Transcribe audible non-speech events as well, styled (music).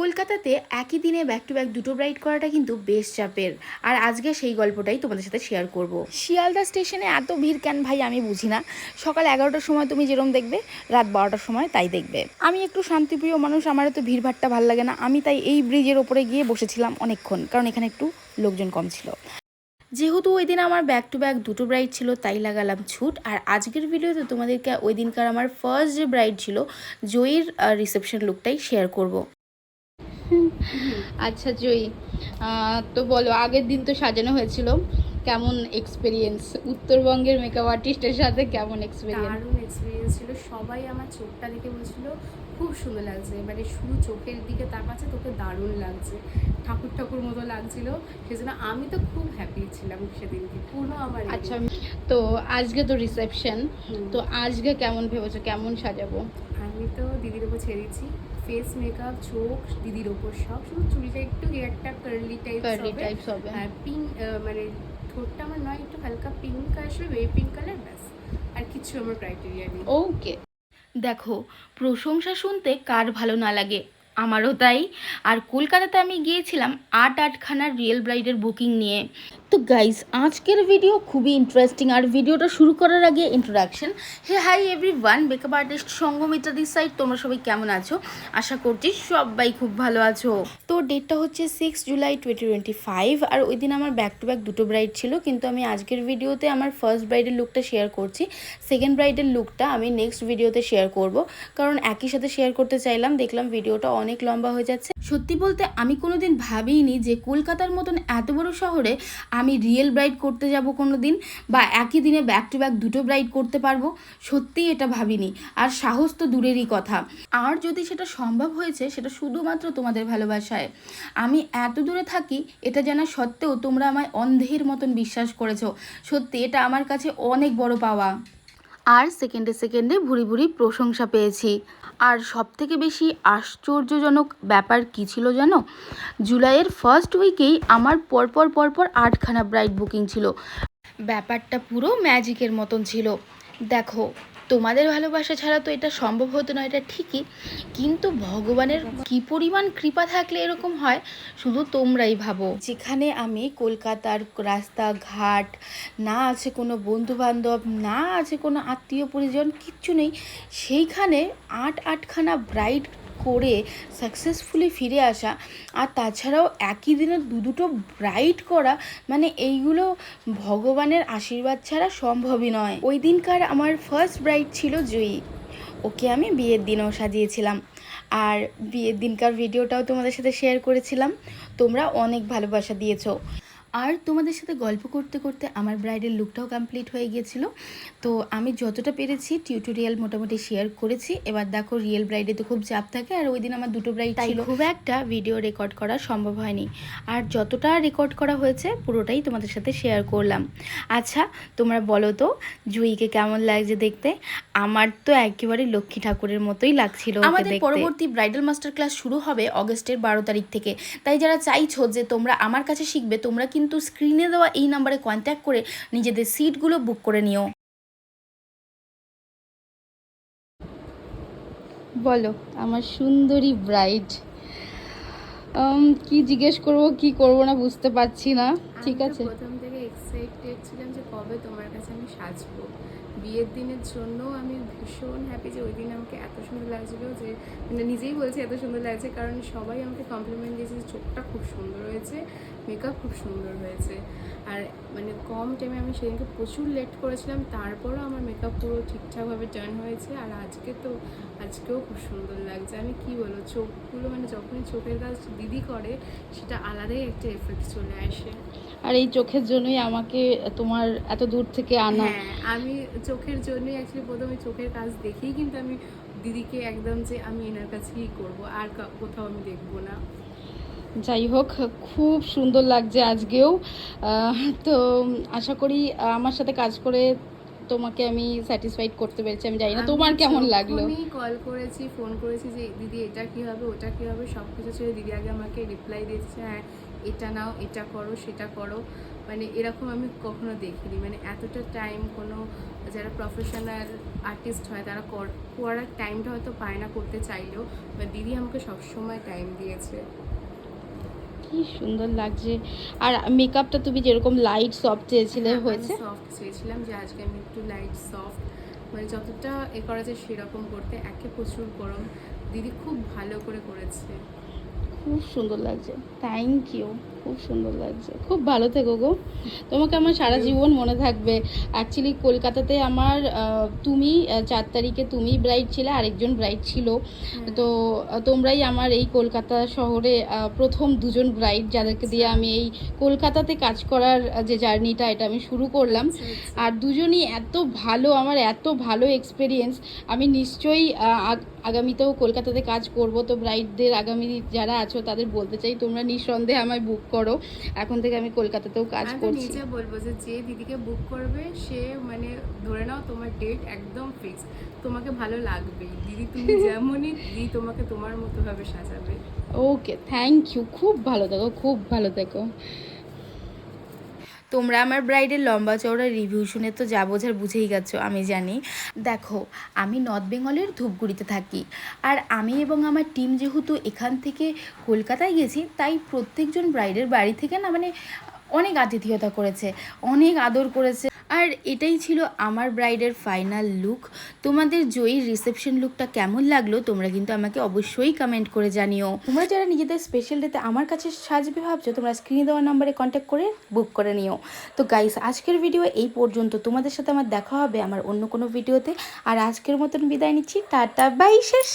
কলকাতাতে একই দিনে ব্যাক টু ব্যাক দুটো ব্রাইড করাটা কিন্তু বেশ চাপের। আর আজকে সেই গল্পটাই তোমাদের সাথে শেয়ার করব। শিয়ালদা স্টেশনে এত ভিড় কেন ভাই আমি বুঝি না। সকাল এগারোটার সময় তুমি যেরকম দেখবে, রাত বারোটার সময় তাই দেখবে। আমি একটু শান্তিপ্রিয় মানুষ, আমার তো ভিড়ভাট্টা ভালো লাগে না। আমি তাই এই ব্রিজের ওপরে গিয়ে বসেছিলাম অনেকক্ষণ, কারণ এখানে একটু লোকজন কম ছিল। যেহেতু ওই দিন আমার ব্যাক টু ব্যাক দুটো ব্রাইড ছিল, তাই লাগালাম ছুট। আর আজকের ভিডিওতে তোমাদেরকে ওই দিনকার আমার ফার্স্ট যে ব্রাইড ছিল, জয়ীর রিসেপশন লুকটাই শেয়ার করব। (laughs) আচ্ছা জয়ী। তো বলো আগের দিন তো সাজানো হয়েছিল। কেমন এক্সপিরিয়েন্স উত্তরবঙ্গের মেকআপ আর্টিস্টের সাথে কেমন এক্সপিরিয়েন্স দারুণ এক্সপিরিয়েন্স ছিল। সবাই আমার চোখটা দেখে বলছিল খুব সুন্দর লাগছে। মানে শুধু চোখের দিকে তাকাচ্ছে তোকে দারুণ লাগছে। ঠাকুর ঠাকুর মতো লাগছিল। সেজন্য আমি তো খুব হ্যাপি ছিলাম সেদিনকে পুরো আমার আচ্ছা তো আজকে তো রিসেপশন তো আজকে কেমন ভেবেছো? কেমন সাজাবো? আমি তো দিদির ওপর ছেড়ে দিচ্ছি ফেস মেকআপ চোখ দিদির ওপর সব। শুধু চুলটা একটু একটা কার্লি টাইপ কার্লি টাইপস হবে। আর পিঙ্ক মানে ঠোঁটটা আমার নয় একটু হালকা পিঙ্ক আসবে বেবি পিঙ্ক কালার ব্যাস। আর কিছু আমার ক্রাইটেরিয়া নেই। ওকে দেখো প্রশংসা শুনতে কার ভালো না লাগে? আমারও তাই। আর কলকাতাতে আমি গিয়েছিলাম আট আটখানার রিয়েল ব্রাইডের বুকিং নিয়ে। তো গাইস আজকের ভিডিও খুবই ইন্টারেস্টিং আর ভিডিওটা শুরু করার আগে introduction hey hi everyone makeup artist Sanghamitra this side তোমরা সবাই কেমন আছো? আশা করছি সবাই খুব ভালো আছো। তো ডেটটা হচ্ছে six July twenty twenty five আর ওই দিন আমার ব্যাক টু ব্যাক দুটো ব্রাইড ছিল, কিন্তু আমি আজকের ভিডিওতে আমার ফার্স্ট ব্রাইডের লুকটা শেয়ার করছি। সেকেন্ড ব্রাইডের লুকটা আমি নেক্সট ভিডিওতে শেয়ার করব। কারণ একই সাথে শেয়ার করতে চাইলাম, দেখলাম ভিডিওটা অনেক লম্বা হয়ে যাচ্ছে। সত্যি বলতে আমি কোনোদিন ভাবিনি যে কলকাতার মতন এত বড় শহরে আমি রিয়েল ব্রাইড করতে যাব কোনো দিন বা একই দিনে ব্যাক টু ব্যাক দুটো ব্রাইড করতে পারব। সত্যিই এটা ভাবিনি। আর সাহস তো দূরেরই কথা। আর যদি সেটা সম্ভব হয়েছে, সেটা শুধুমাত্র তোমাদের ভালোবাসায়। আমি এত দূরে থাকি, এটা জানা সত্ত্বেও তোমরা আমায় অন্ধের মতন বিশ্বাস করেছ। সত্যি, এটা আমার কাছে অনেক বড় পাওয়া। আর সেকেন্ডে সেকেন্ডে ভুরি ভুরি প্রশংসা পেয়েছি। আর সবথেকে বেশি আশ্চর্যজনক ব্যাপার কী ছিল জানো? জুলাইয়ের ফার্স্ট উইকেই আমার পরপর পরপর আটখানা ব্রাইড বুকিং ছিল। ব্যাপারটা পুরো ম্যাজিকের মতন ছিল। দেখো তোমাদের ভালোবাসা ছাড়া তো এটা সম্ভব হতো না, এটা ঠিকই। কিন্তু ভগবানের কি পরিমাণ কৃপা থাকলে এরকম হয়, শুধু তোমরাই ভাবো। যেখানে আমি কলকাতার রাস্তাঘাট, না আছে কোনো বন্ধু বান্ধব না আছে কোনো আত্মীয় পরিজন কিচ্ছু নেই, সেইখানে আট আটখানা ব্রাইড করে সাকসেসফুলি ফিরে আসা। আর তাছাড়াও একই দিনে দু দুটো ব্রাইড করা মানে এইগুলো ভগবানের আশীর্বাদ ছাড়া সম্ভবই নয়। ওই দিনকার আমার ফার্স্ট ব্রাইড ছিল জয়ী। ওকে আমি বিয়ের দিনও সাজিয়েছিলাম। আর বিয়ের দিনকার ভিডিওটাও তোমাদের সাথে শেয়ার করেছিলাম। তোমরা অনেক ভালোবাসা দিয়েছ। আর তোমাদের সাথে গল্প করতে করতে আমার ব্রাইডের লুকটাও কমপ্লিট হয়ে গিয়েছিল। তো আমি যতটা পেরেছি টিউটোরিয়াল মোটামুটি শেয়ার করেছি। এবার দেখো রিয়েল ব্রাইডে তো খুব চাপ থাকে আর ওই দিন আমার দুটো ব্রাইড ছিল। খুব একটা ভিডিও রেকর্ড করা সম্ভব হয়নি। আর যতটা রেকর্ড করা হয়েছে পুরোটাই তোমাদের সাথে শেয়ার করলাম। আচ্ছা তোমরা বলো তো জুইকে কেমন লাগছে দেখতে? আমার তো একেবারে লক্ষ্মী ঠাকুরের মতোই লাগছিল আমাদের পরবর্তী ব্রাইডাল মাস্টার ক্লাস শুরু হবে অগস্টের বারো তারিখ থেকে। তাই যারা চাইছো যে তোমরা আমার কাছে শিখবে তোমরা কিন্তু স্ক্রিনে দেওয়া এই নাম্বারে কন্ট্যাক্ট করে নিজেদের সিটগুলো বুক করে নিও। বলো আমার সুন্দরী ব্রাইড কি জিজ্ঞেস করব কি করব না বুঝতে পারছি না। ঠিক আছে। প্রথম থেকে এক্সাইটেড ছিলাম যে কবে তোমার কাছে আমি সাজবো। বিয়ের দিনের জন্য আমি ভীষণ হ্যাপি যে ওই দিন আমাকে এত সুন্দর লাগছিল যে মানে নিজেই বলছি এত সুন্দর লাগছে কারণ সবাই আমাকে কমপ্লিমেন্ট দিয়েছে যে চোখটা খুব সুন্দর হয়েছে মেকআপ খুব সুন্দর হয়েছে। আর মানে কম টাইমে আমি সেদিনকে প্রচুর লেট করেছিলাম, তারপরও আমার মেকআপ পুরো ঠিকঠাকভাবে টার্ন হয়েছে আর আজকে তো, আজকেও খুব সুন্দর লাগছে। আমি কি বলব, চোখগুলো মানে যখনই চোখের কাজ দিদি করে, সেটা আলাদাই একটা এফেক্ট চলে আসে। আর এই চোখের জন্যই আমাকে তোমার এত দূর থেকে আনা। হ্যাঁ আমি চোখের জন্যই অ্যাকচুয়ালি প্রথমে চোখের কাজ দেখেই কিন্তু আমি দিদিকে একদম যে আমি এনার কাছেই করব আর কোথাও আমি দেখব না। যাই হোক খুব সুন্দর লাগছে আজকেও। তো আশা করি আমার সাথে কাজ করে তোমাকে আমি স্যাটিসফাইড করতে পেরেছি। আমি জানি না তোমার কেমন লাগল। আমি কল করেছি ফোন করেছি যে দিদি এটা কি হবে ওটা কি হবে? সব কিছু ছেড়ে দিদি আগে আমাকে রিপ্লাই দিয়েছে হ্যাঁ এটা নাও এটা করো সেটা করো। মানে এরকম আমি কখনো দেখিনি। মানে এতটা টাইম কোনো যারা প্রফেশনাল আর্টিস্ট হয় তারা কর- করার টাইমটা হয়তো পায় না করতে চাইলেও বা দিদি আমাকে সবসময় টাইম দিয়েছে। কি সুন্দর লাগছে। আর মেকআপটা তুমি যেরকম লাইট সফট চেয়েছিলে হয়েছে? সফট চেয়েছিলাম যে আজকে আমি একটু লাইট সফট মানে যতটা এ করা যায় সেরকম করতে একে প্রচুর গরম। দিদি খুব ভালো করে করেছে। খুব সুন্দর লাগছে। থ্যাংক ইউ খুব সুন্দর লাগছে। খুব ভালো থেকো গো। তোমাকে আমার সারা জীবন মনে থাকবে। অ্যাকচুয়ালি কলকাতাতে আমার তুমি চার তারিখে তুমি ব্রাইড ছিলে আরেকজন ব্রাইড ছিল। তো তোমরাই আমার এই কলকাতা শহরে প্রথম দুজন ব্রাইড যাদেরকে দিয়ে আমি এই কলকাতাতে কাজ করার যে জার্নিটা এটা আমি শুরু করলাম। আর দুজনই এত ভালো আমার এত ভালো এক্সপিরিয়েন্স আমি নিশ্চয়ই আগ- আগামীতেও কলকাতাতে কাজ করব। তো ব্রাইডদের আগামী যারা আছো তাদের বলতে চাই তোমরা নিঃসন্দেহে আমায় বুক করো। এখন থেকে আমি কলকাতাতেও কাজ করছি। নিজে বলব যে যে দিদিকে বুক করবে সে মানে ধরে নাও তোমার ডেট একদম ফিক্স তোমাকে ভালো লাগবে। দিদি তুমি (laughs) যেমনই দিদি তোমাকে তোমার মতো ভাবে সাজাবে। ওকে থ্যাংক ইউ খুব ভালো থেকো খুব ভালো থেকো। তোমরা আমার ব্রাইডের লম্বা চওড়া রিভিউ শুনে তো যা বোঝার বুঝেই গেছো, আমি জানি। দেখো, আমি নর্থ বেঙ্গলের ধূপগুড়িতে থাকি, আর আমি এবং আমার টিম যেহেতু এখান থেকে কলকাতায় গেছি, তাই প্রত্যেকজন ব্রাইডের বাড়ি থেকে না মানে অনেক আতিথেয়তা করেছে, অনেক আদর করেছে। আর এটাই ছিল আমার ব্রাইডের ফাইনাল লুক। তোমাদের জয়ীর রিসেপশন লুকটা কেমন লাগল তোমরা কিন্তু আমাকে অবশ্যই কমেন্ট করে জানিও। তোমরা যারা নিজেদের স্পেশাল ডেতে আমার কাছে সাজবে ভাবছ, তোমরা স্ক্রিনে দেওয়া নাম্বারে কন্ট্যাক্ট করে বুক করে নিও। তো গাইস আজকের ভিডিও এই পর্যন্ত। তোমাদের সাথে আমার দেখা হবে আমার অন্য কোনো ভিডিওতে আর আজকের মতন বিদায় নিচ্ছি। টাটা বাই শেষ।